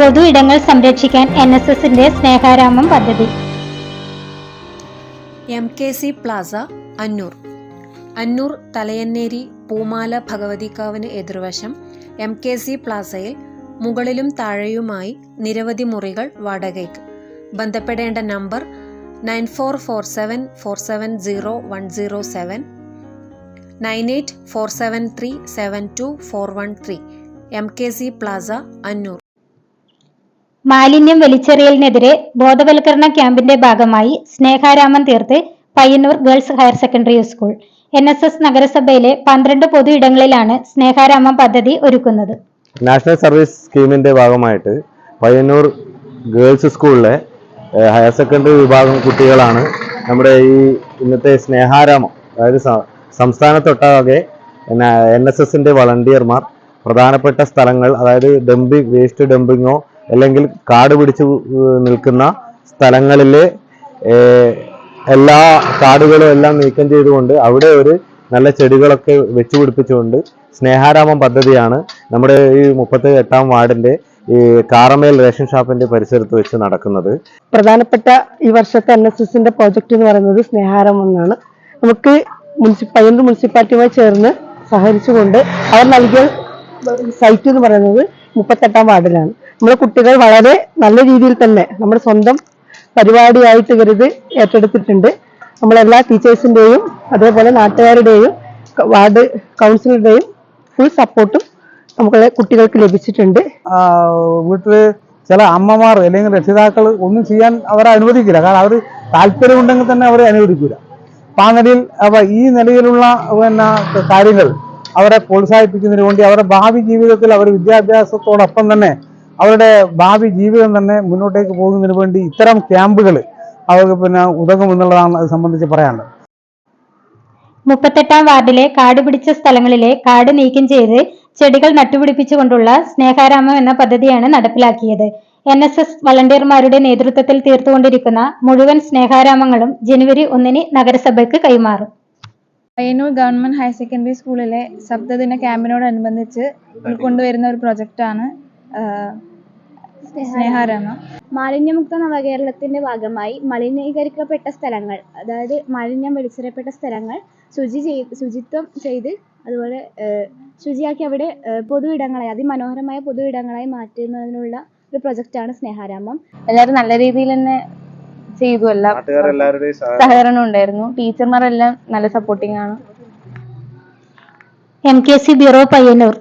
പൊതു ഇടങ്ങൾ സംരക്ഷിക്കാൻ എൻ എസ് എസിന്റെ സ്നേഹാരാമം പദ്ധതി. M K C plaza Annur. Annur Thalayanneri Poomala ഭഗവതിക്കാവിന് എതിർവശം എം കെ സി പ്ലാസയിൽ മുകളിലും താഴെയുമായി നിരവധി മുറികൾ വാടകയ്ക്ക്. ബന്ധപ്പെടേണ്ട number nine four four seven four seven zero one zero seven nine eight four seven three seven two four one three M K C plaza Annur. മാലിന്യം വലിച്ചെറിയലിനെതിരെ ബോധവൽക്കരണ ക്യാമ്പിന്റെ ഭാഗമായി സ്നേഹാരാമൻ തീർത്ത് Payyanur girls higher secondary school. N S S നഗരസഭയിലെ പന്ത്രണ്ട് പൊതു ഇടങ്ങളിലാണ് സ്നേഹാരാമം പദ്ധതി ഒരുക്കുന്നത്. നാഷണൽ സർവീസ് സ്കീമിന്റെ ഭാഗമായിട്ട് പയ്യന്നൂർ ഗേൾസ് സ്കൂളിലെ ഹയർ സെക്കൻഡറി വിഭാഗം കുട്ടികളാണ് നമ്മുടെ ഈ ഇന്നത്തെ സ്നേഹാരാമം. അതായത് സംസ്ഥാനത്തൊട്ടാകെ എൻ എസ് എസിന്റെ വളണ്ടിയർമാർ പ്രധാനപ്പെട്ട സ്ഥലങ്ങൾ അതായത് ഡംബിങ് വേസ്റ്റ് ഡംപിങ്ങോ അല്ലെങ്കിൽ കാട് പിടിച്ച് നിൽക്കുന്ന സ്ഥലങ്ങളിലെ എല്ലാ കാടുകളും എല്ലാം നീക്കം ചെയ്തുകൊണ്ട് അവിടെ ഒരു നല്ല ചെടികളൊക്കെ വെച്ചു പിടിപ്പിച്ചുകൊണ്ട് സ്നേഹാരാമം പദ്ധതിയാണ് നമ്മുടെ ഈ മുപ്പത്തി എട്ടാം വാർഡിന്റെ ഈ കാറമേൽ റേഷൻ ഷാപ്പിന്റെ പരിസരത്ത് വെച്ച് നടക്കുന്നത്. പ്രധാനപ്പെട്ട ഈ വർഷത്തെ എൻ എസ് എസിന്റെ പ്രോജക്റ്റ് എന്ന് പറയുന്നത് സ്നേഹാരാമം എന്നാണ്. നമുക്ക് പയ്യന്നൂർ മുനിസിപ്പാലിറ്റിയുമായി ചേർന്ന് സഹകരിച്ചുകൊണ്ട് അവർ നൽകിയ സൈറ്റ് എന്ന് പറയുന്നത് മുപ്പത്തെട്ടാം വാർഡിലാണ്. നമ്മുടെ കുട്ടികൾ വളരെ നല്ല രീതിയിൽ തന്നെ നമ്മുടെ സ്വന്തം പരിപാടിയായിട്ട് കരുത് ഏറ്റെടുത്തിട്ടുണ്ട്. നമ്മളെല്ലാ ടീച്ചേഴ്സിന്റെയും അതേപോലെ നാട്ടുകാരുടെയും വാർഡ് കൗൺസിലറുടെയും ഫുൾ സപ്പോർട്ടും നമുക്ക് കുട്ടികൾക്ക് ലഭിച്ചിട്ടുണ്ട്. വീട്ടിൽ ചില അമ്മമാർ അല്ലെങ്കിൽ രക്ഷിതാക്കൾ ഒന്നും ചെയ്യാൻ അവരെ അനുവദിക്കില്ല. കാരണം അവർ താല്പര്യമുണ്ടെങ്കിൽ തന്നെ അവരെ അനുവദിക്കില്ല അപ്പൊ ആ നിലയിൽ അപ്പൊ ഈ നിലയിലുള്ള പിന്നെ കാര്യങ്ങൾ അവരെ പ്രോത്സാഹിപ്പിക്കുന്നതിന് വേണ്ടി അവരുടെ ഭാവി ജീവിതത്തിൽ അവർ വിദ്യാഭ്യാസത്തോടൊപ്പം തന്നെ അവരുടെ ഭാവി ജീവിതം തന്നെ മുന്നോട്ടേക്ക് പോകുന്നതിന് വേണ്ടി ഇത്തരം ക്യാമ്പുകൾ അവർക്ക് പിന്നെ ഉതകുമെന്നുള്ളതാണ് അത് സംബന്ധിച്ച് പറയാനുള്ളത്. മുപ്പത്തെട്ടാം വാർഡിലെ കാട് പിടിച്ച സ്ഥലങ്ങളിലെ കാട് നീക്കം ചെയ്ത് ചെടികൾ നട്ടുപിടിപ്പിച്ചുകൊണ്ടുള്ള സ്നേഹാരാമം എന്ന പദ്ധതിയാണ് നടപ്പിലാക്കിയത്. എൻ എസ് എസ് വളണ്ടിയർമാരുടെ നേതൃത്വത്തിൽ തീർത്തുകൊണ്ടിരിക്കുന്ന മുഴുവൻ സ്നേഹാരാമങ്ങളും ജനുവരി ഒന്നിന് നഗരസഭയ്ക്ക് കൈമാറും. പയ്യന്നൂർ ഗവൺമെന്റ് ഹയർ സെക്കൻഡറി സ്കൂളിലെ സപ്തദിന ക്യാമ്പിനോടനുബന്ധിച്ച് ഉൾക്കൊണ്ടുവരുന്ന ഒരു പ്രൊജക്റ്റാണ് സ്നേഹാരാമ. മാലിന്യമുക്ത നവകേരളത്തിന്റെ ഭാഗമായി മലിനീകരിക്കപ്പെട്ട സ്ഥലങ്ങൾ അതായത് മാലിന്യം വലിച്ചെറിയപ്പെട്ട സ്ഥലങ്ങൾ ശുചി ചെയ്ത് ശുചിത്വം ചെയ്ത് അതുപോലെ ഏഹ്, ശുചിയാക്കി അവിടെ ഏഹ്, പൊതു ഇടങ്ങളായി അതിമനോഹരമായ പൊതു ഇടങ്ങളായി മാറ്റുന്നതിനുള്ള ഒരു പ്രൊജക്റ്റാണ് സ്നേഹാരാമം. എല്ലാവരും നല്ല രീതിയിൽ തന്നെ ചെയ്തു. എല്ലാം സഹകരണം ഉണ്ടായിരുന്നു. ടീച്ചർമാരെല്ലാം നല്ല സപ്പോർട്ടിംഗ് ആണ്. M K C bureau Payyanur